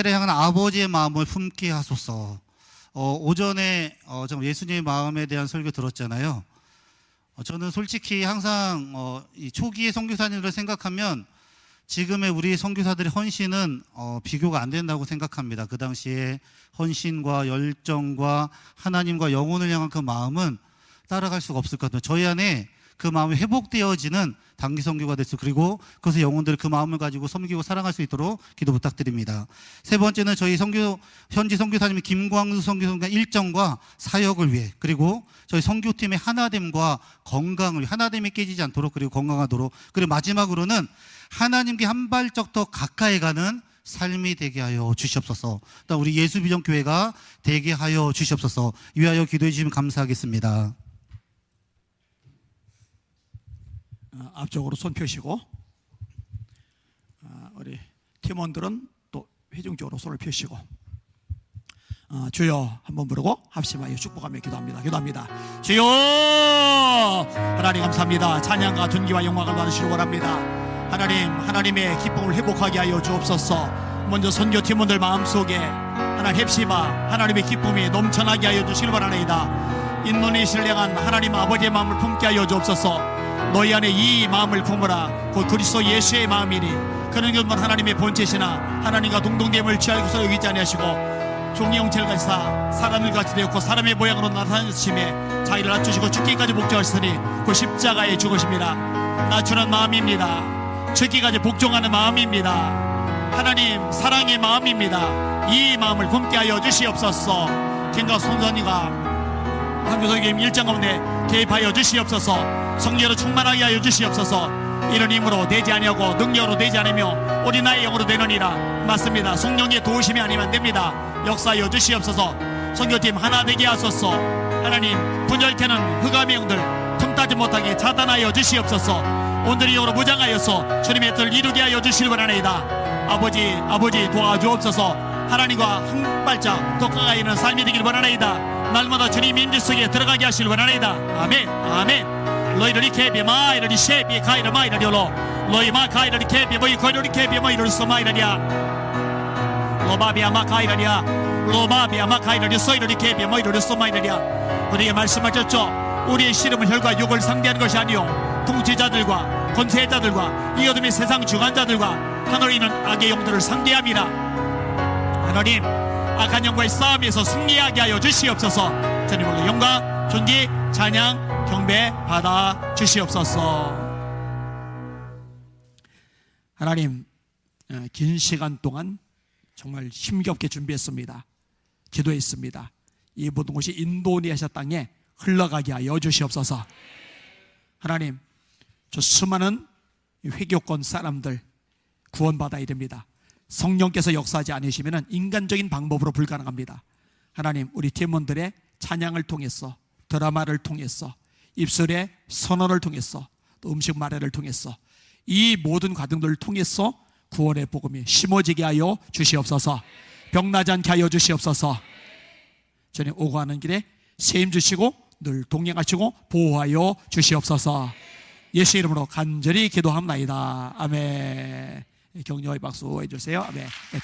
를 향한 아버지의 마음을 품게 하소서. 어, 오전에 어, 좀 예수님의 마음에 대한 설교 들었잖아요. 어, 저는 솔직히 항상 어, 이 초기의 선교사님들을 생각하면 지금의 우리 선교사들의 헌신은 어, 비교가 안 된다고 생각합니다. 그 당시에 헌신과 열정과 하나님과 영혼을 향한 그 마음은 따라갈 수가 없을 것 같아요. 저희 안에 그 마음이 회복되어지는 단기 선교가 됐어. 그리고 그것을 영혼들 그 마음을 가지고 섬기고 사랑할 수 있도록 기도 부탁드립니다. 세 번째는 저희 선교 현지 선교사님 김광수 선교사님과 일정과 사역을 위해 그리고 저희 선교팀의 하나됨과 건강을 하나됨이 깨지지 않도록 그리고 건강하도록 그리고 마지막으로는 하나님께 한 발짝 더 가까이 가는 삶이 되게 하여 주시옵소서. 또 우리 예수비전교회가 되게 하여 주시옵소서. 위하여 기도해 주시면 감사하겠습니다. 어, 앞쪽으로 손 펴시고 어, 우리 팀원들은 또 회중 쪽으로 손을 펴시고 어, 주여 한번 부르고 합심하여 축복하며 기도합니다. 기도합니다. 주여 하나님 감사합니다. 찬양과 존귀와 영광을 받으시기 원합니다. 하나님 하나님의 기쁨을 회복하게 하여 주옵소서. 먼저 선교 팀원들 마음 속에 하나님 헵시바 하나님의 기쁨이 넘쳐나게 하여 주시길 바라나이다. 인도네시아를 향한 하나님 아버지의 마음을 품게 하여 주옵소서. 너희 안에 이 마음을 품으라. 곧 그리스도 예수의 마음이니 그런 것만 하나님의 본체시나 하나님과 동동됨을 취하고서 여기지 아니하시고 종이 형체를 가지사 사람을 같이 되었고 사람의 모양으로 나타나심에 자기를 낮추시고 죽기까지 복종하시더니 그 십자가의 죽으십니다. 낮추는 마음입니다. 죽기까지 복종하는 마음입니다. 하나님 사랑의 마음입니다. 이 마음을 품게 하여 주시옵소서. 김가 손선이가 한교석님 일장 가운데 개입하여 주시옵소서. 성령으로 충만하게 하여 주시옵소서. 이런 힘으로 되지 아니하고 능력으로 되지 않으며 우리 나의 영으로 되느니라 맞습니다. 성령의 도우심이 아니면 안 됩니다. 역사하여 주시옵소서. 성교팀 하나 되게 하소서. 하나님 분열케는 흑암의 영들 틈타지 못하게 차단하여 주시옵소서. 오늘의 영으로 무장하여서 주님의 뜻을 이루게 하여 주실 원하나이다. 아버지 아버지 도와주옵소서 하나님과 한 발짝 더 가까이 있는 삶이 되길 원하나이다. 날마다 주님 임재 속에 들어가게 하실 원하나이다. 아멘. 아멘. 너희들이 개비 마이러리 셰비 가이러 마이러리로. 너희 마 가이러리 개비 뭐이 거이러리 개비 마이러리 소 마이러리야 로바비아 마 가이러리야 로바비아 마 가이러리 소이러리 개비 마이러리 소 마이러리야 우리에게 말씀하셨죠? 우리의 씨름은 혈과 육을 상대하는 것이 아니요 통치자들과 권세자들과 이 어둠의 세상 주관자들과 하늘에 있는 악의 영들을 상대함이라 하나님 악한 영과의 싸움에서 승리하게 하여 주시옵소서. 주님으로 영광 존귀 찬양 경배 받아 주시옵소서. 하나님 어, 긴 시간 동안 정말 힘겹게 준비했습니다. 기도했습니다. 이 모든 것이 인도네시아 땅에 흘러가게 하여 주시옵소서. 하나님 저 수많은 회교권 사람들 구원받아야 됩니다 성령께서 역사하지 않으시면 인간적인 방법으로 불가능합니다. 하나님, 우리 팀원들의 찬양을 통해서 드라마를 통해서 입술의 선언을 통해서 또 음식 마련을 통해서 이 모든 과정들을 통해서 구원의 복음이 심어지게 하여 주시옵소서. 병나지 않게 하여 주시옵소서. 주님 오고 가는 길에 세임 주시고 늘 동행하시고 보호하여 주시옵소서. 예수 이름으로 간절히 기도합나이다. 아멘. 격려의 박수 해주세요. 아멘. 네,